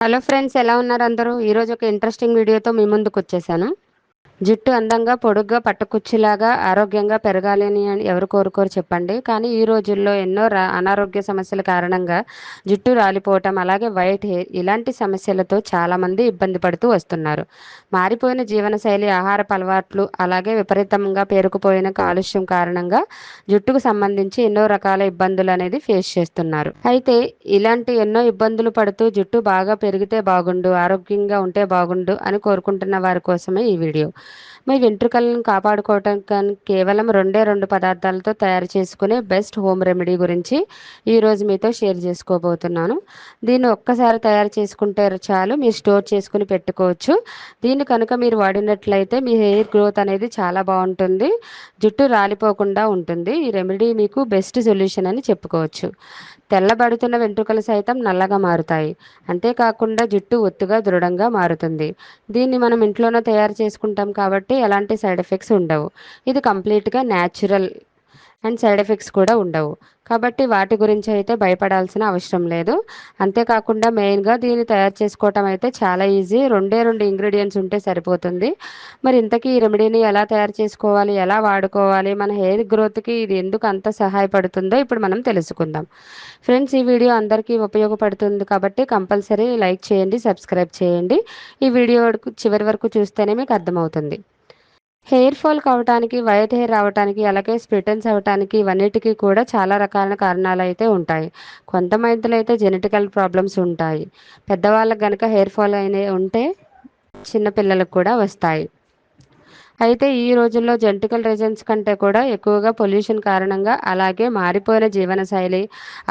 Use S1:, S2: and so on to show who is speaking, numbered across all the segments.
S1: Hello friends ఎలా ఉన్నారు అందరూ? ఈరోజు ఒక ఇంట్రెస్టింగ్ వీడియోతో మీ ముందుకు వచ్చేసాను. జుట్టు అందంగా పొడుగ్గా పట్టుకుచ్చిలాగా ఆరోగ్యంగా పెరగాలి అని ఎవరు కోరుకోరు చెప్పండి. కానీ ఈ రోజుల్లో ఎన్నో అనారోగ్య సమస్యల కారణంగా జుట్టు రాలిపోవటం అలాగే వైట్ హెయిర్ ఇలాంటి సమస్యలతో చాలామంది ఇబ్బంది పడుతూ వస్తున్నారు. మారిపోయిన జీవనశైలి ఆహారపు అలవాట్లు అలాగే విపరీతంగా పేరుకుపోయిన కాలుష్యం కారణంగా జుట్టుకు సంబంధించి ఎన్నో రకాల ఇబ్బందులు అనేది ఫేస్ చేస్తున్నారు. అయితే ఇలాంటి ఎన్నో ఇబ్బందులు పడుతూ జుట్టు బాగా పెరిగితే బాగుండు ఆరోగ్యంగా ఉంటే బాగుండు అని కోరుకుంటున్న వారి కోసమే ఈ వీడియో. మీ వెంట్రుకలను కాపాడుకోవటం కానీ కేవలం రెండే రెండు పదార్థాలతో తయారు చేసుకునే బెస్ట్ హోమ్ రెమెడీ గురించి ఈరోజు మీతో షేర్ చేసుకోబోతున్నాను. దీన్ని ఒక్కసారి తయారు చేసుకుంటే చాలు మీరు స్టోర్ చేసుకుని పెట్టుకోవచ్చు. దీన్ని కనుక మీరు వాడినట్లయితే మీ హెయిర్ గ్రోత్ అనేది చాలా బాగుంటుంది. జుట్టు రాలిపోకుండా ఉంటుంది. ఈ రెమెడీ మీకు బెస్ట్ సొల్యూషన్ అని చెప్పుకోవచ్చు. తెల్లబడుతున్న వెంట్రుకలు సైతం నల్లగా మారుతాయి. అంతేకాకుండా జుట్టు ఒత్తుగా దృఢంగా మారుతుంది. దీన్ని మనం ఇంట్లోనే తయారు చేసుకుంటాం కాబట్టి ఎలాంటి సైడ్ ఎఫెక్ట్స్ ఉండవు. ఇది కంప్లీట్గా న్యాచురల్ అండ్ సైడ్ ఎఫెక్ట్స్ కూడా ఉండవు. కాబట్టి వాటి గురించి అయితే భయపడాల్సిన అవసరం లేదు. అంతేకాకుండా మెయిన్గా దీన్ని తయారు చేసుకోవటం అయితే చాలా ఈజీ. రెండే రెండు ఇంగ్రీడియంట్స్ ఉంటే సరిపోతుంది. మరి ఇంతకీ ఈ రెమెడీని ఎలా తయారు చేసుకోవాలి? ఎలా వాడుకోవాలి? మన హెయిర్ గ్రోత్కి ఇది ఎందుకు అంత సహాయపడుతుందో ఇప్పుడు మనం తెలుసుకుందాం. ఫ్రెండ్స్ ఈ వీడియో అందరికీ ఉపయోగపడుతుంది కాబట్టి కంపల్సరీ లైక్ చేయండి సబ్స్క్రైబ్ చేయండి. ఈ వీడియో చివరి వరకు చూస్తేనే మీకు అర్థమవుతుంది. హెయిర్ ఫాల్ కావటానికి వైట్ హెయిర్ రావటానికి అలాగే స్ప్రిటన్స్ అవ్వటానికి ఇవన్నిటికీ కూడా చాలా రకాల కారణాలు అయితే ఉంటాయి. కొంతమందిలో అయితే జెనెటికల్ ప్రాబ్లమ్స్ ఉంటాయి. పెద్దవాళ్ళకి కనుక హెయిర్ ఫాల్ అయిన ఉంటే చిన్నపిల్లలకు కూడా వస్తాయి. అయితే ఈ రోజుల్లో జెంటికల్ రీజన్స్ కంటే కూడా ఎక్కువగా పొల్యూషన్ కారణంగా అలాగే మారిపోయిన జీవనశైలి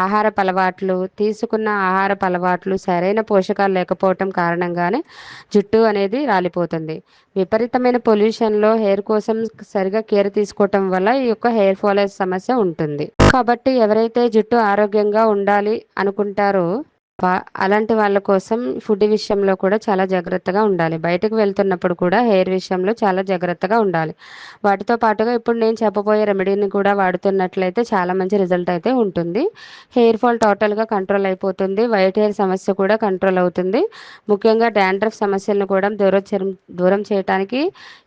S1: ఆహార అలవాట్లు తీసుకున్న ఆహార అలవాట్లు సరైన పోషకాలు లేకపోవటం కారణంగానే జుట్టు అనేది రాలిపోతుంది. విపరీతమైన పొల్యూషన్లో హెయిర్ కోసం సరిగా కేర్ తీసుకోవటం వల్ల ఈ యొక్క హెయిర్ ఫాల్ సమస్య ఉంటుంది. కాబట్టి ఎవరైతే జుట్టు ఆరోగ్యంగా ఉండాలి అనుకుంటారో అలాంటి వాళ్ళ కోసం ఫుడ్ విషయంలో కూడా చాలా జాగ్రత్తగా ఉండాలి. బయటకు వెళ్తున్నప్పుడు కూడా హెయిర్ విషయంలో చాలా జాగ్రత్తగా ఉండాలి. వాటితో పాటుగా ఇప్పుడు నేను చెప్పబోయే రెమెడీని కూడా వాడుతున్నట్లయితే చాలా మంచి రిజల్ట్ అయితే ఉంటుంది. హెయిర్ ఫాల్ టోటల్గా కంట్రోల్ అయిపోతుంది. వైట్ హెయిర్ సమస్య కూడా కంట్రోల్ అవుతుంది. ముఖ్యంగా డాండ్రఫ్ సమస్యలను కూడా దూరం దూరం చేయడానికి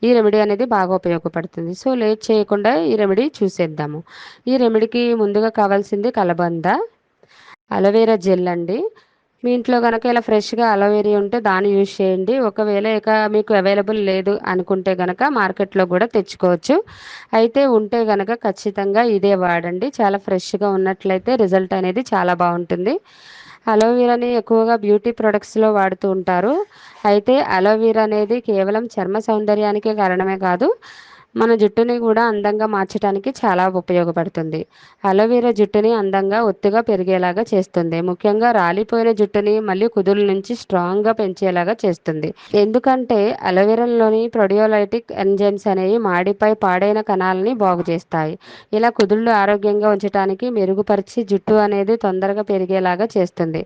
S1: ఈ రెమెడీ అనేది బాగా ఉపయోగపడుతుంది. సో లేట్ చేయకుండా ఈ రెమెడీ చూసేద్దాము. ఈ రెమెడీకి ముందుగా కావాల్సింది కలబంద. అలోవేరా జెల్ అండి. మీ ఇంట్లో కనుక ఇలా ఫ్రెష్గా అలోవేరా ఉంటే దాన్ని యూజ్ చేయండి. ఒకవేళ ఇక మీకు అవైలబుల్ లేదు అనుకుంటే కనుక మార్కెట్లో కూడా తెచ్చుకోవచ్చు. అయితే ఉంటే కనుక ఖచ్చితంగా ఇదే వాడండి. చాలా ఫ్రెష్గా ఉన్నట్లయితే రిజల్ట్ అనేది చాలా బాగుంటుంది. అలోవీరాని ఎక్కువగా బ్యూటీ ప్రొడక్ట్స్లో వాడుతూ ఉంటారు. అయితే అలోవీరా అనేది కేవలం చర్మ సౌందర్యానికే కారణమే కాదు మన జుట్టుని కూడా అందంగా మార్చడానికి చాలా ఉపయోగపడుతుంది. అలోవెరా జుట్టుని అందంగా ఒత్తుగా పెరిగేలాగా చేస్తుంది. ముఖ్యంగా రాలిపోయిన జుట్టుని మళ్ళీ కుదుల నుంచి స్ట్రాంగ్గా పెంచేలాగా చేస్తుంది. ఎందుకంటే అలోవెరాలోని ప్రొడియోలైటిక్ ఎంజైమ్స్ అనేవి మాడిపై పాడైన కణాలని బాగు చేస్తాయి. ఇలా కుదుళ్ళు ఆరోగ్యంగా ఉంచడానికి మెరుగుపరిచి జుట్టు అనేది తొందరగా పెరిగేలాగా చేస్తుంది.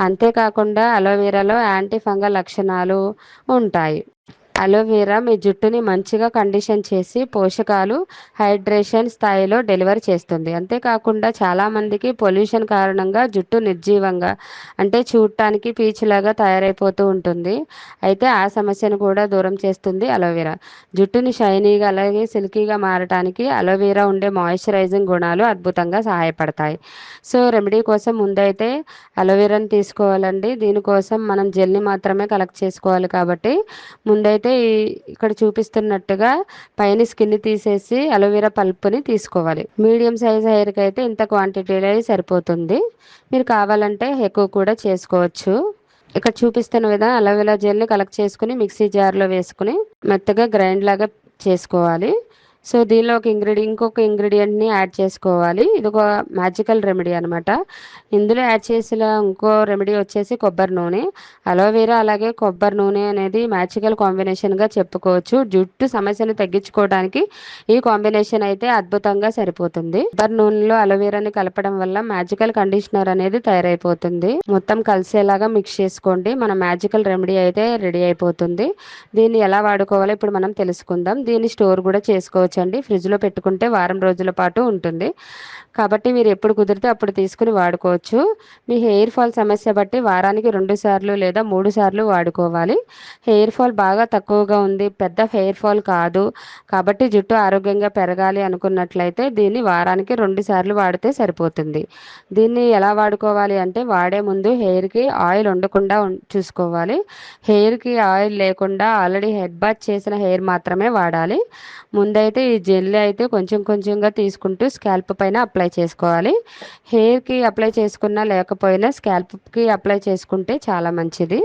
S1: అంతేకాకుండా అలోవెరాలో యాంటీ ఫంగల్ లక్షణాలు ఉంటాయి. అలోవెరా మీ జుట్టుని మంచిగా కండిషన్ చేసి పోషకాలు హైడ్రేషన్ స్థాయిలో డెలివర్ చేస్తుంది. అంతేకాకుండా చాలామందికి పొల్యూషన్ కారణంగా జుట్టు నిర్జీవంగా అంటే చూడటానికి పీచులాగా తయారైపోతూ ఉంటుంది. అయితే ఆ సమస్యను కూడా దూరం చేస్తుంది అలోవెరా జుట్టుని షైనీగా అలాగే సిల్కీగా మారటానికి అలోవెరా ఉండే మాయిశ్చరైజింగ్ గుణాలు అద్భుతంగా సహాయపడతాయి. సో రెమెడీ కోసం ముందైతే అలోవెరాని తీసుకోవాలండి. దీనికోసం మనం జెల్ని మాత్రమే కలెక్ట్ చేసుకోవాలి కాబట్టి ముందైతే అయితే ఇక్కడ చూపిస్తున్నట్టుగా పైన స్కిన్ తీసేసి అలోవెరా పల్ప్ని తీసుకోవాలి. మీడియం సైజ్ హెయిర్కి అయితే ఇంత క్వాంటిటీలో సరిపోతుంది. మీరు కావాలంటే ఎక్కువ కూడా చేసుకోవచ్చు. ఇక్కడ చూపిస్తున్న విధంగా అలోవెరా జెల్ని కలెక్ట్ చేసుకుని మిక్సీ జార్లో వేసుకుని మెత్తగా గ్రైండ్ లాగా చేసుకోవాలి. సో దీనిలో ఒక ఇంగ్రీడియం ఇంకొక ఇంగ్రీడియంట్ని యాడ్ చేసుకోవాలి. ఇది ఒక మ్యాజికల్ రెమెడీ అనమాట ఇందులో యాడ్ చేసిన ఇంకో రెమెడీ వచ్చేసి కొబ్బరి నూనె. అలోవెరా అలాగే కొబ్బరి నూనె అనేది మ్యాజికల్ కాంబినేషన్గా చెప్పుకోవచ్చు. జుట్టు సమస్యను తగ్గించుకోవడానికి ఈ కాంబినేషన్ అయితే అద్భుతంగా సరిపోతుంది. కొబ్బరి నూనెలో అలోవెరాని కలపడం వల్ల మ్యాజికల్ కండిషనర్ అనేది తయారైపోతుంది. మొత్తం కలిసేలాగా మిక్స్ చేసుకోండి. మన మ్యాజికల్ రెమెడీ అయితే రెడీ అయిపోతుంది. దీన్ని ఎలా వాడుకోవాలో ఇప్పుడు మనం తెలుసుకుందాం. దీన్ని స్టోర్ కూడా చేసుకోవచ్చు. ఉంచండి. ఫ్రిడ్జ్లో పెట్టుకుంటే వారం రోజుల పాటు ఉంటుంది. కాబట్టి మీరు ఎప్పుడు కుదిరితే అప్పుడు తీసుకుని వాడుకోవచ్చు. మీ హెయిర్ ఫాల్ సమస్య బట్టి వారానికి రెండు సార్లు లేదా మూడు సార్లు వాడుకోవాలి. హెయిర్ ఫాల్ బాగా తక్కువగా ఉంది. పెద్ద హెయిర్ ఫాల్ కాదు. కాబట్టి జుట్టు ఆరోగ్యంగా పెరగాలి అనుకున్నట్లయితే దీన్ని వారానికి రెండు సార్లు వాడితే సరిపోతుంది. దీన్ని ఎలా వాడుకోవాలి అంటే వాడే ముందు హెయిర్కి ఆయిల్ ఉండకుండా చూసుకోవాలి. హెయిర్కి ఆయిల్ లేకుండా ఆల్రెడీ హెడ్ బాత్ చేసిన హెయిర్ మాత్రమే వాడాలి. ముందైతే ఈ జెల్ అయితే కొంచెం కొంచెంగా తీసుకుంటూ స్కాల్ప్ పైన అప్లై చేసుకోవాలి. హెయిర్కి అప్లై చేసుకున్నా లేకపోయినా స్కాల్ప్కి అప్లై చేసుకుంటే చాలా మంచిది.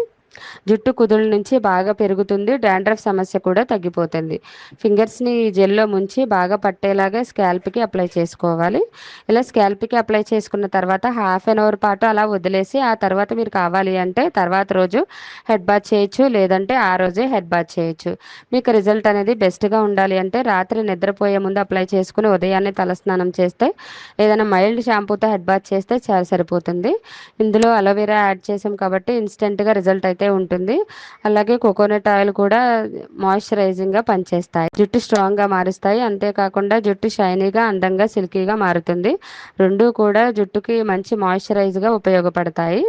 S1: జుట్టు కుదుళ్ళ నుంచి బాగా పెరుగుతుంది డాండ్రఫ్ సమస్య కూడా తగ్గిపోతుంది. ఫింగర్స్ని జెల్లో ముంచి బాగా పట్టేలాగా స్కాల్ప్కి అప్లై చేసుకోవాలి. ఇలా స్కాల్ప్కి అప్లై చేసుకున్న తర్వాత హాఫ్ అన్ అవర్ పాటు అలా వదిలేసి ఆ తర్వాత మీరు కావాలి అంటే తర్వాత రోజు హెడ్ బాత్ చేయొచ్చు లేదంటే ఆ రోజే హెడ్ బాత్ చేయొచ్చు. మీకు రిజల్ట్ అనేది బెస్ట్గా ఉండాలి అంటే రాత్రి నిద్రపోయే ముందు అప్లై చేసుకుని ఉదయాన్నే తలస్నానం చేస్తే ఏదైనా మైల్డ్ షాంపూతో హెడ్ బాత్ చేస్తే చాలా సరిపోతుంది ఇందులో అలోవెరా యాడ్ చేసాం కాబట్టి ఇన్స్టెంట్గా రిజల్ట్ అయితే అయితే ఉంటుంది. అలాగే కోకోనట్ ఆయిల్ కూడా మాయిశ్చరైజింగ్గా పనిచేస్తాయి. జుట్టు స్ట్రాంగ్గా మారుస్తాయి. అంతేకాకుండా జుట్టు షైనీగా అందంగా సిల్కీగా మారుతుంది. రెండు కూడా జుట్టుకి మంచి మాయిశ్చరైజ్గా ఉపయోగపడతాయి.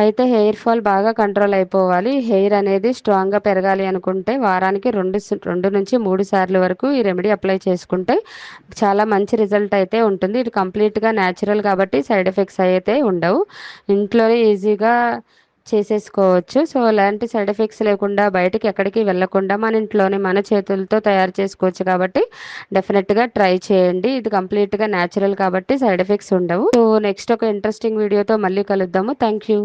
S1: అయితే హెయిర్ ఫాల్ బాగా కంట్రోల్ అయిపోవాలి. హెయిర్ అనేది స్ట్రాంగ్గా పెరగాలి అనుకుంటే వారానికి రెండు రెండు నుంచి మూడు సార్లు వరకు ఈ రెమెడీ అప్లై చేసుకుంటే చాలా మంచి రిజల్ట్ అయితే ఉంటుంది. ఇది కంప్లీట్గా న్యాచురల్ కాబట్టి సైడ్ ఎఫెక్ట్స్ అయితే ఉండవు. ఇంట్లోనే ఈజీగా చేసేసుకోవచ్చు. సో ఎలాంటి సైడ్ ఎఫెక్ట్స్ లేకుండా బయటకి ఎక్కడికి వెళ్ళకుండా మన ఇంట్లోనే మన చేతులతో తయారు చేసుకోవచ్చు కాబట్టి డెఫినెట్గా ట్రై చేయండి. ఇది కంప్లీట్గా న్యాచురల్ కాబట్టి సైడ్ ఎఫెక్ట్స్ ఉండవు. సో నెక్స్ట్ ఒక ఇంట్రెస్టింగ్ వీడియోతో మళ్ళీ కలుద్దాము. Thank you